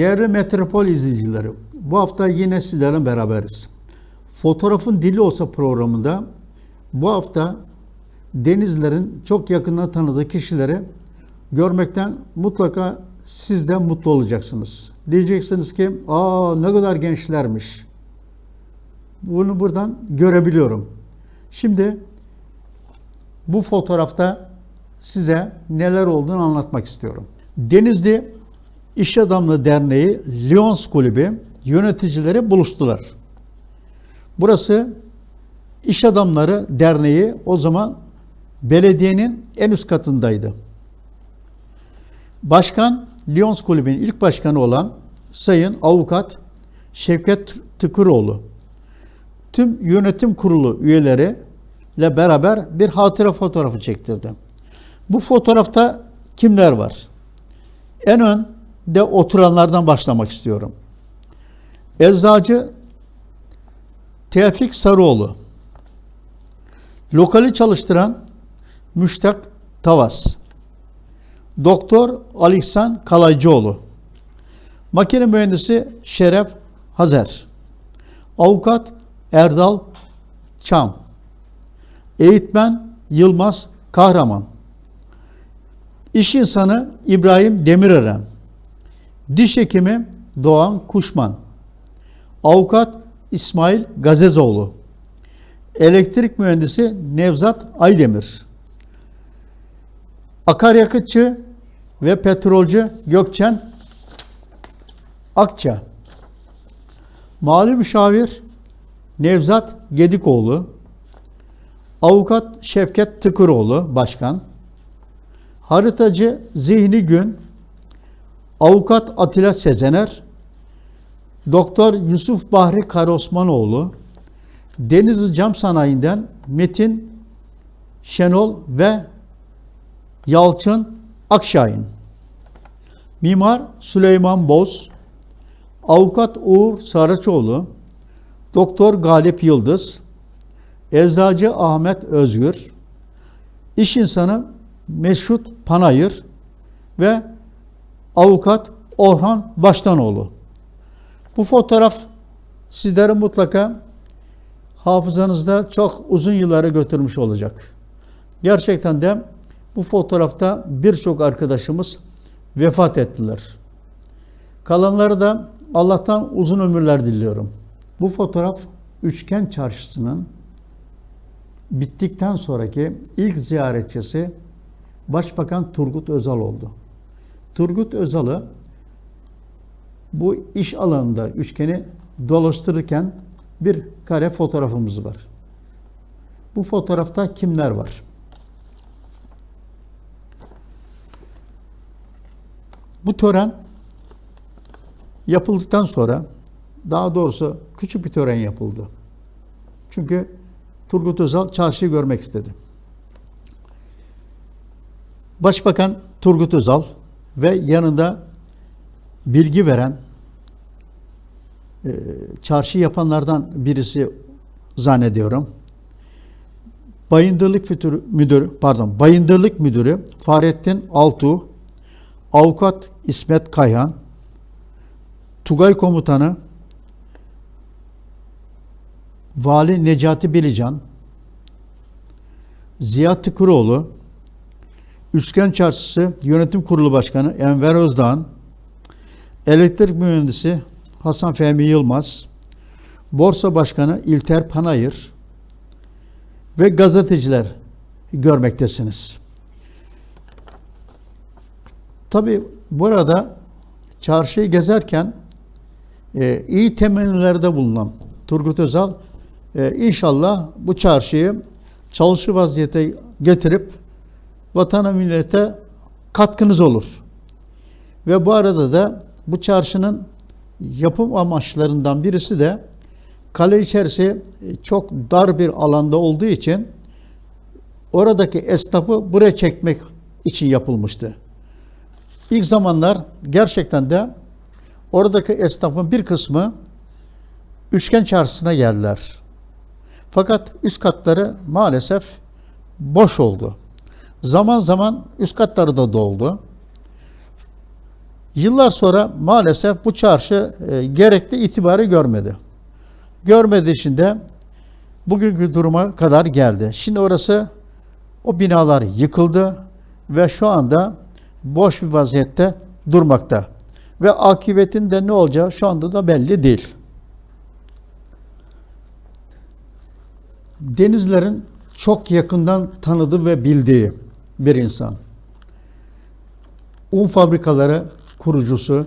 Değerli Metropol izleyicileri, bu hafta yine sizlerle beraberiz. Fotoğrafın Dili Olsa programında bu hafta denizlerin çok yakından tanıdığı kişileri görmekten mutlaka siz de mutlu olacaksınız. Diyeceksiniz ki, aa ne kadar gençlermiş. Bunu buradan görebiliyorum. Şimdi bu fotoğrafta size neler olduğunu anlatmak istiyorum. Denizli İş Adamlığı Derneği Lyons Kulübü yöneticileri buluştular. Burası İş Adamları Derneği o zaman belediyenin en üst katındaydı. Başkan Lyons Kulübü'nün ilk başkanı olan Sayın Avukat Şevket Tıkıroğlu tüm yönetim kurulu üyeleri ile beraber bir hatıra fotoğrafı çektirdi. Bu fotoğrafta kimler var? En önde oturanlardan başlamak istiyorum. Eczacı Tevfik Sarıoğlu. Lokali çalıştıran Müştak Tavas. Doktor Alişan Kalaycıoğlu. Makine mühendisi Şeref Hazer. Avukat Erdal Çam. Eğitmen Yılmaz Kahraman. İş insanı İbrahim Demirören. Diş hekimi Doğan Kuşman. Avukat İsmail Gazezoğlu. Elektrik mühendisi Nevzat Aydemir. Akaryakıtçı ve petrolcü Gökçen Akça. Mali müşavir Nevzat Gedikoğlu. Avukat Şevket Tıkıroğlu başkan. Haritacı Zihni Gün. Avukat Atilla Sezener. Doktor Yusuf Bahri Karosmanoğlu. Denizli Cam Sanayi'nden Metin Şenol ve Yalçın Akşahin. Mimar Süleyman Boz. Avukat Uğur Saraçoğlu. Doktor Galip Yıldız. Eczacı Ahmet Özgür. İş insanı Meşrut Panayır ve avukat Orhan Baştanoğlu. Bu fotoğraf sizleri mutlaka hafızanızda çok uzun yıllara götürmüş olacak. Gerçekten de bu fotoğrafta birçok arkadaşımız vefat ettiler. Kalanları da Allah'tan uzun ömürler diliyorum. Bu fotoğraf Üçgen Çarşısı'nın bittikten sonraki ilk ziyaretçisi Başbakan Turgut Özal oldu. Turgut Özal'ı bu iş alanında üçgeni dolaştırırken bir kare fotoğrafımız var. Bu fotoğrafta kimler var? Bu tören yapıldıktan sonra daha doğrusu küçük bir tören yapıldı. Çünkü Turgut Özal çarşıyı görmek istedi. Başbakan Turgut Özal ve yanında bilgi veren e, çarşı yapanlardan birisi zannediyorum. Bayındırlık müdürü, pardon, Bayındırlık Müdürü Fahrettin Altuğ, Avukat İsmet Kayhan, Tugay Komutanı Vali Necati Bilican, Ziya Tıkıroğlu, Üçgen Çarşısı Yönetim Kurulu Başkanı Enver Özdağ'ın, Elektrik Mühendisi Hasan Fehmi Yılmaz, Borsa Başkanı İlter Panayır ve gazeteciler görmektesiniz. Tabi burada çarşıyı gezerken e, iyi temellilerde bulunan Turgut Özal e, inşallah bu çarşıyı çalışır vaziyete getirip vatana millete katkınız olur. Ve bu arada da bu çarşının yapım amaçlarından birisi de kale içerisi çok dar bir alanda olduğu için oradaki esnafı buraya çekmek için yapılmıştı. İlk zamanlar gerçekten de oradaki esnafın bir kısmı üçgen çarşısına geldiler. Fakat üst katları maalesef boş oldu. Zaman zaman üst katları da doldu. Yıllar sonra maalesef bu çarşı e, gerekli itibarı görmedi. Görmediği için de bugünkü duruma kadar geldi. Şimdi orası o binalar yıkıldı ve şu anda boş bir vaziyette durmakta. Ve akıbetin de ne olacağı şu anda da belli değil. Denizlerin çok yakından tanıdığı ve bildiği bir insan. Un fabrikaları kurucusu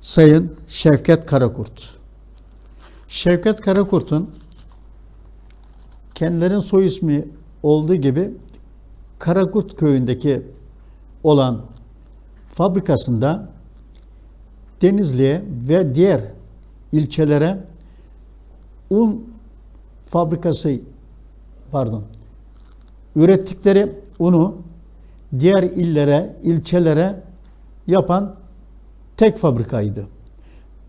Sayın Şevket Karakurt. Şevket Karakurt'un kendilerinin soy ismi olduğu gibi Karakurt köyündeki olan fabrikasında Denizli'ye ve diğer ilçelere un fabrikası pardon ürettikleri unu diğer illere, ilçelere yapan tek fabrikaydı.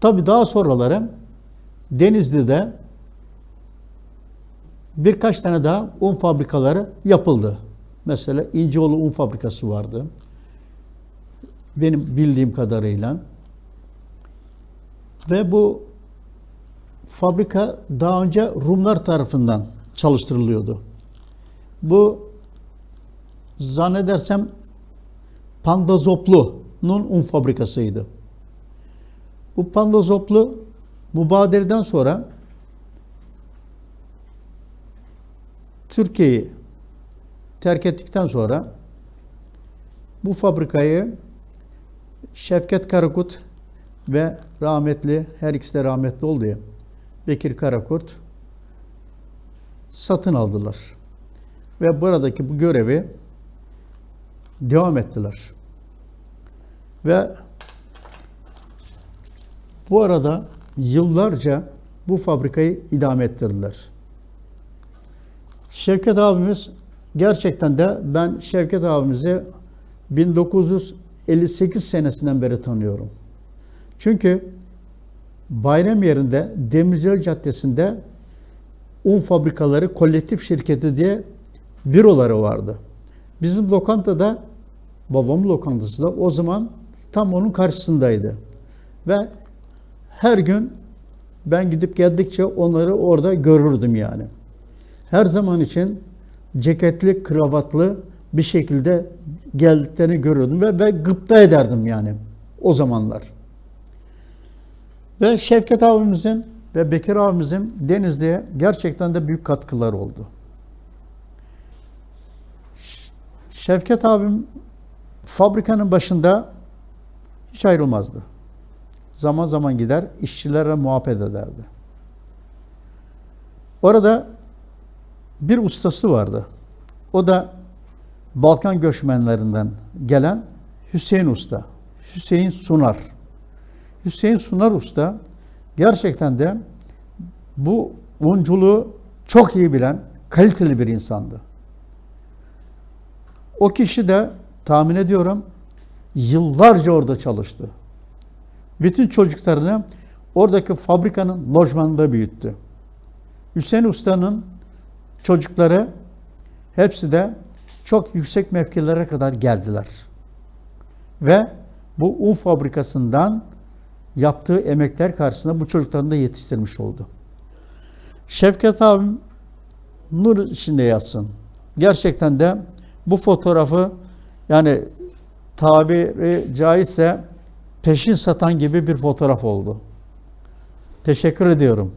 Tabi daha sonraları Denizli'de birkaç tane daha un fabrikaları yapıldı. Mesela İnceoğlu Un Fabrikası vardı. Benim bildiğim kadarıyla. Ve bu fabrika daha önce Rumlar tarafından çalıştırılıyordu. Bu zannedersem Pandazoplu'nun un fabrikasıydı. Bu Pandazoplu mübadeleden sonra Türkiye'yi terk ettikten sonra bu fabrikayı Şevket Karakurt ve rahmetli, her ikisi de rahmetli oldu ya, Bekir Karakurt satın aldılar. Ve buradaki bu görevi devam ettiler. Ve bu arada yıllarca bu fabrikayı idame ettirdiler. Şevket abimiz gerçekten de ben Şevket abimizi 1958 senesinden beri tanıyorum. Çünkü bayram yerinde Demirciler Caddesi'nde un fabrikaları kolektif şirketi diye büroları vardı. Bizim lokantada babamın lokantası da o zaman tam onun karşısındaydı. Ve her gün ben gidip geldikçe onları orada görürdüm yani. Her zaman için ceketli, kravatlı bir şekilde geldiklerini görürdüm ve ben gıpta ederdim yani o zamanlar. Ve Şevket abimizin ve Bekir abimizin Denizli'ye gerçekten de büyük katkıları oldu. Şevket abim fabrikanın başında hiç ayrılmazdı. Zaman zaman gider, işçilere muhabbet ederdi. Orada bir ustası vardı. O da Balkan göçmenlerinden gelen Hüseyin Usta. Hüseyin Sunar. Hüseyin Sunar Usta gerçekten de bu unculuğu çok iyi bilen kaliteli bir insandı. O kişi de tahmin ediyorum yıllarca orada çalıştı. Bütün çocuklarını oradaki fabrikanın lojmanında büyüttü. Hüseyin Usta'nın çocukları hepsi de çok yüksek mevkilere kadar geldiler. Ve bu un fabrikasından yaptığı emekler karşısında bu çocuklarını da yetiştirmiş oldu. Şevket abim nur içinde yatsın. Gerçekten de bu fotoğrafı yani tabiri caizse peşin satan gibi bir fotoğraf oldu. Teşekkür ediyorum.